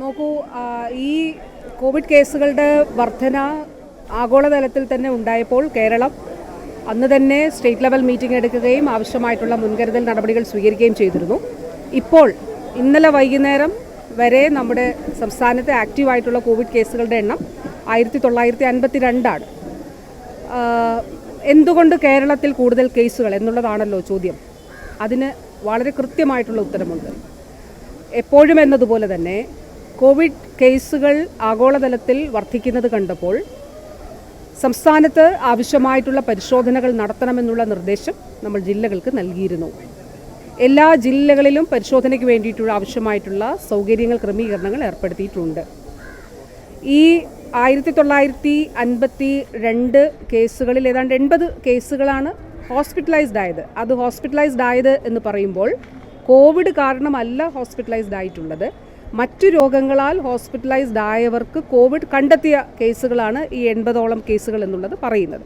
നോക്കൂ ഈ കോവിഡ് കേസുകളുടെ വർധന ആഗോളതലത്തിൽ തന്നെ ഉണ്ടായപ്പോൾ കേരളം അന്ന് തന്നെ സ്റ്റേറ്റ് ലെവൽ മീറ്റിംഗ് എടുക്കുകയും ആവശ്യമായിട്ടുള്ള മുൻകരുതൽ നടപടികൾ സ്വീകരിക്കുകയും ചെയ്തിരുന്നു. ഇപ്പോൾ ഇന്നലെ വൈകുന്നേരം വരെ നമ്മുടെ സംസ്ഥാനത്തെ ആക്റ്റീവായിട്ടുള്ള കോവിഡ് കേസുകളുടെ എണ്ണം ആയിരത്തി തൊള്ളായിരത്തി അൻപത്തി രണ്ടാണ് എന്തുകൊണ്ട് കേരളത്തിൽ കൂടുതൽ കേസുകൾ എന്നുള്ളതാണല്ലോ ചോദ്യം. അതിന് വളരെ കൃത്യമായിട്ടുള്ള ഉത്തരമുണ്ട്. എപ്പോഴും എന്നതുപോലെ തന്നെ കോവിഡ് കേസുകൾ ആഗോളതലത്തിൽ വർദ്ധിക്കുന്നത് കണ്ടപ്പോൾ സംസ്ഥാനത്ത് ആവശ്യമായിട്ടുള്ള പരിശോധനകൾ നടത്തണമെന്നുള്ള നിർദ്ദേശം നമ്മൾ ജില്ലകൾക്ക് നൽകിയിരുന്നു. എല്ലാ ജില്ലകളിലും പരിശോധനയ്ക്ക് വേണ്ടിയിട്ടുള്ള ആവശ്യമായിട്ടുള്ള സൗകര്യങ്ങൾ ക്രമീകരണങ്ങൾ ഏർപ്പെടുത്തിയിട്ടുണ്ട്. ഈ ആയിരത്തി തൊള്ളായിരത്തി അൻപത്തി രണ്ട് കേസുകളിൽ ഏതാണ്ട് എൺപത് കേസുകളാണ് ഹോസ്പിറ്റലൈസ്ഡ് ആയത്. അത് ഹോസ്പിറ്റലൈസ്ഡ് ആയത് എന്ന് പറയുമ്പോൾ കോവിഡ് കാരണമല്ല ഹോസ്പിറ്റലൈസ്ഡ് ആയിട്ടുള്ളത്. മറ്റു രോഗങ്ങളാൽ ഹോസ്പിറ്റലൈസ്ഡ് ആയവർക്ക് കോവിഡ് കണ്ടെത്തിയ കേസുകളാണ് ഈ എൺപതോളം കേസുകൾ എന്നുള്ളത് പറയുന്നത്.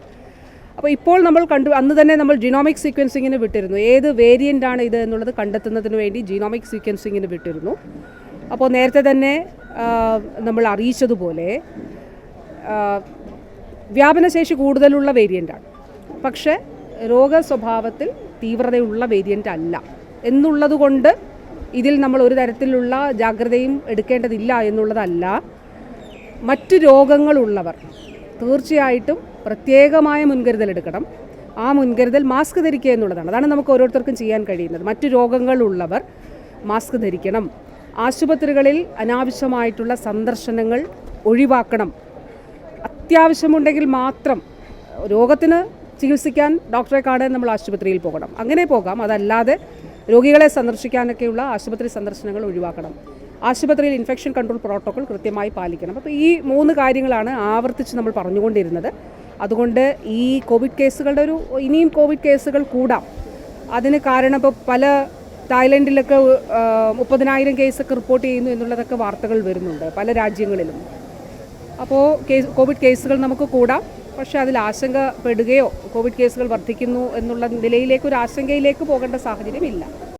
അപ്പോൾ ഇപ്പോൾ നമ്മൾ കണ്ടു അന്ന് തന്നെ നമ്മൾ ജിനോമിക് സീക്വൻസിങ്ങിന് വിട്ടിരുന്നു. ഏത് വേരിയന്റ് ആണ് ഇത് എന്നുള്ളത് കണ്ടെത്തുന്നതിന് വേണ്ടി ജിനോമിക് സീക്വൻസിങ്ങിന് വിട്ടിരുന്നു. അപ്പോൾ നേരത്തെ തന്നെ നമ്മൾ അറിയിച്ചതുപോലെ വ്യാപനശേഷി കൂടുതലുള്ള വേരിയന്റാണ് പക്ഷേ രോഗ സ്വഭാവത്തിൽ തീവ്രതയുള്ള വേരിയന്റ് അല്ല. എന്നുള്ളതുകൊണ്ട് ഇതിൽ നമ്മൾ ഒരു തരത്തിലുള്ള ജാഗ്രതയും എടുക്കേണ്ടതില്ല എന്നുള്ളതല്ല. മറ്റു രോഗങ്ങളുള്ളവർ തീർച്ചയായിട്ടും പ്രത്യേകമായ മുൻകരുതൽ എടുക്കണം. ആ മുൻകരുതൽ മാസ്ക് ധരിക്കുക എന്നുള്ളതാണ്. അതാണ് നമുക്ക് ഓരോരുത്തർക്കും ചെയ്യാൻ കഴിയുന്നത്. മറ്റു രോഗങ്ങളുള്ളവർ മാസ്ക് ധരിക്കണം. ആശുപത്രികളിൽ അനാവശ്യമായിട്ടുള്ള സന്ദർശനങ്ങൾ ഒഴിവാക്കണം. അത്യാവശ്യമുണ്ടെങ്കിൽ മാത്രം രോഗത്തിന് ചികിത്സിക്കാൻ ഡോക്ടറെ കാണാൻ നമ്മൾ ആശുപത്രിയിൽ പോകണം. അങ്ങനെ പോകാം. അതല്ലാതെ രോഗികളെ സന്ദർശിക്കാനൊക്കെയുള്ള ആശുപത്രി സന്ദർശനങ്ങൾ ഒഴിവാക്കണം. ആശുപത്രിയിൽ ഇൻഫെക്ഷൻ കൺട്രോൾ പ്രോട്ടോകോൾ കൃത്യമായി പാലിക്കണം. അപ്പോൾ ഈ മൂന്ന് കാര്യങ്ങളാണ് ആവർത്തിച്ച് നമ്മൾ പറഞ്ഞുകൊണ്ടിരുന്നത്. അതുകൊണ്ട് ഈ കോവിഡ് കേസുകളുടെ ഒരു ഇനിയും കോവിഡ് കേസുകൾ കൂടാം. അതിന് കാരണം ഇപ്പോൾ പല തായ്ലൻഡിലൊക്കെ മുപ്പതിനായിരം കേസൊക്കെ റിപ്പോർട്ട് ചെയ്യുന്നു എന്നുള്ളതൊക്കെ വാർത്തകൾ വരുന്നുണ്ട് പല രാജ്യങ്ങളിലും. അപ്പോൾ കേസ് കോവിഡ് കേസുകൾ നമുക്ക് കൂടാം. പക്ഷേ അതിൽ ആശങ്കപ്പെടുകയോ കോവിഡ് കേസുകൾ വർദ്ധിക്കുന്നു എന്നുള്ള നിലയിലേക്ക് ഒരു ആശങ്കയിലേക്ക് പോകേണ്ട സാഹചര്യം ഇല്ല